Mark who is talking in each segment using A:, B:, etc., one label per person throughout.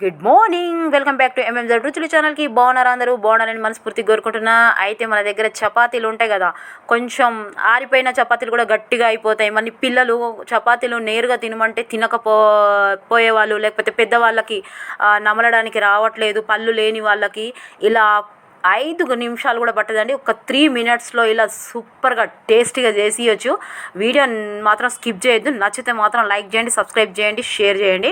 A: Good morning welcome back to MMZ రుచులు ఛానల్కి బాగున్నారు అందరూ? బాగున్నారని మనస్ఫూర్తిగా కోరుకుంటున్నా. అయితే మన దగ్గర చపాతీలు ఉంటాయి కదా కొంచెం ఆరిపోయిన చపాతీలు కూడా గట్టిగా అయిపోతాయి. మన పిల్లలు చపాతీలు నేరుగా తినమంటే తినకపో పోయేవాళ్ళు లేకపోతే పెద్దవాళ్ళకి నమలడానికి రావట్లేదు. పళ్ళు లేని వాళ్ళకి ఇలా ఐదు నిమిషాలు కూడా పట్టదండి. ఒక త్రీ మినిట్స్లో ఇలా సూపర్గా టేస్టీగా చేసియచ్చు. వీడియో మాత్రం స్కిప్ చేయొద్దు. నచ్చితే మాత్రం లైక్ చేయండి సబ్స్క్రైబ్ చేయండి షేర్ చేయండి.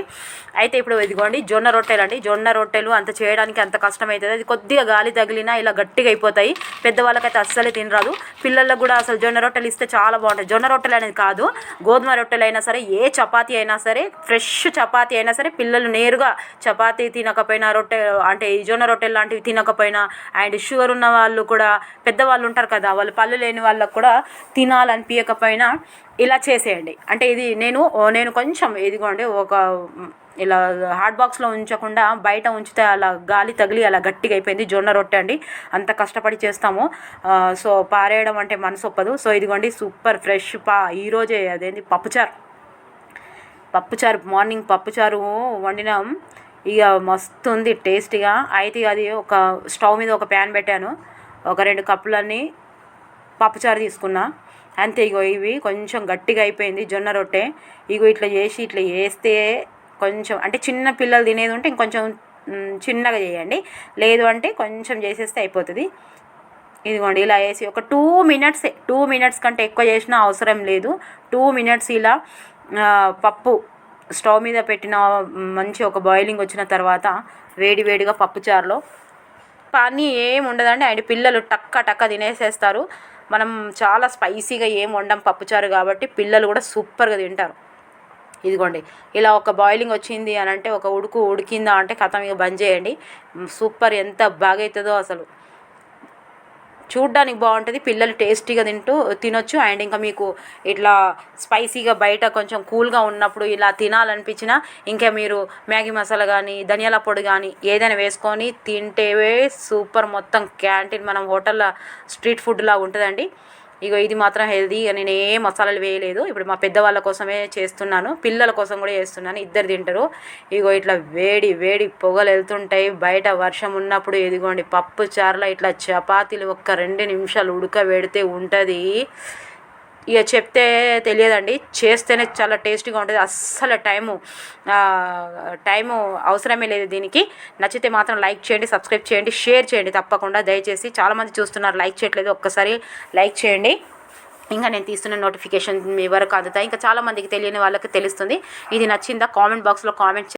A: అయితే ఇప్పుడు ఇదిగోండి జొన్న రొట్టెలు అండి. జొన్న రొట్టెలు అంత చేయడానికి అంత కష్టమవుతుంది అది కొద్దిగా గాలి తగిలినా ఇలా గట్టిగా అయిపోతాయి. పెద్దవాళ్ళకైతే అస్సలే తినరాదు. పిల్లలకు కూడా అసలు జొన్న రొట్టెలు ఇస్తే చాలా బాగుంటాయి. జొన్న రొట్టెలు అనేది కాదు గోధుమ రొట్టెలు అయినా సరే ఏ చపాతీ అయినా సరే ఫ్రెష్ చపాతీ అయినా సరే పిల్లలు నేరుగా చపాతీ తినకపోయినా రొట్టె అంటే ఈ జొన్న రొట్టెలు లాంటివి తినకపోయినా అండ్ షుగర్ ఉన్న వాళ్ళు కూడా పెద్దవాళ్ళు ఉంటారు కదా వాళ్ళు పళ్ళు లేని వాళ్ళకు కూడా తినాలనిపించకపోయినా ఇలా చేసేయండి. అంటే ఇది నేను నేను కొంచెం ఇదిగోండి ఒక ఇలా హాట్ బాక్స్లో ఉంచకుండా బయట ఉంచితే అలా గాలి తగిలి అలా గట్టిగా అయిపోయింది జొన్న రొట్టె అండి. అంత కష్టపడి చేస్తాము. సో పారేయడం అంటే మనసు ఒప్పదు. సో ఇదిగోండి సూపర్ ఫ్రెష్ పా ఈరోజే అదేంటి పప్పుచారు. పప్పుచారు మార్నింగ్ పప్పుచారు వండినాం. ఇక మస్తు ఉంది టేస్టీగా. అయితే అది ఒక స్టవ్ మీద ఒక ప్యాన్ పెట్టాను. ఒక రెండు కప్పులన్నీ పప్పుచారు తీసుకున్నా. అంతే ఇగో ఇవి కొంచెం గట్టిగా అయిపోయింది జొన్న రొట్టె. ఇగో ఇట్లా చేసి ఇట్లా వేస్తే కొంచెం అంటే చిన్న పిల్లలు తినేది ఉంటే ఇంకొంచెం చిన్నగా చేయండి. లేదు అంటే కొంచెం చేసేస్తే అయిపోతుంది. ఇదిగోండి ఇలా వేసి ఒక టూ మినిట్స్ టూ మినిట్స్ కంటే ఎక్కువ చేసినా అవసరం లేదు. టూ మినిట్స్ ఇలా పప్పు స్టవ్ మీద పెట్టిన మంచి ఒక బాయిలింగ్ వచ్చిన తర్వాత వేడి వేడిగా పప్పుచారులో పని ఏం ఉండదండి. అండ్ పిల్లలు టక్క టక్క తినేసేస్తారు. మనం చాలా స్పైసీగా ఏం వండం పప్పుచారు కాబట్టి పిల్లలు కూడా సూపర్గా తింటారు. ఇదిగోండి ఇలా ఒక బాయిలింగ్ వచ్చింది అని అంటే ఒక ఉడుకు ఉడికిందా అంటే కథం ఇక బంద్ చేయండి. సూపర్ ఎంత బాగవుతుందో అసలు. చూడ్డానికి బాగుంటుంది. పిల్లలు టేస్టీగా తింటూ తినొచ్చు. అండ్ ఇంకా మీకు ఇట్లా స్పైసీగా బయట కొంచెం కూల్గా ఉన్నప్పుడు ఇలా తినాలనిపించినా ఇంకా మీరు మ్యాగీ మసాలా కానీ ధనియాల పొడి కానీ ఏదైనా వేసుకొని తింటేవే సూపర్ మొత్తం క్యాంటీన్. మనం హోటల్లో స్ట్రీట్ ఫుడ్ లాగా ఉంటుందండి. ఇగో ఇది మాత్రం హెల్దీ నేను ఏ మసాలాలు వేయలేదు. ఇప్పుడు మా పెద్దవాళ్ళ కోసమే చేస్తున్నాను. పిల్లల కోసం కూడా చేస్తున్నాను. ఇద్దరు తింటారు. ఇగో ఇట్లా వేడి వేడి పొగలు వెళ్తుంటాయి. బయట వర్షం ఉన్నప్పుడు ఎదిగోండి పప్పు చారులో ఇట్లా చపాతీలు ఒక్క రెండు నిమిషాలు ఉడకబెడితే ఉంటుంది. ఇక చెప్తే తెలియదండి. చేస్తేనే చాలా టేస్టీగా ఉంటుంది. అస్సలు టైము టైము అవసరమే లేదు దీనికి. నచ్చితే మాత్రం లైక్ చేయండి సబ్స్క్రైబ్ చేయండి షేర్ చేయండి తప్పకుండా. దయచేసి చాలామంది చూస్తున్నారు లైక్ చేయట్లేదు ఒక్కసారి లైక్ చేయండి. ఇంకా నేను తీస్తున్న నోటిఫికేషన్ మీ వరకు అందుతాయి. ఇంకా చాలామందికి తెలియని వాళ్ళకి తెలుస్తుంది. ఇది నచ్చిందా? కామెంట్ బాక్స్లో కామెంట్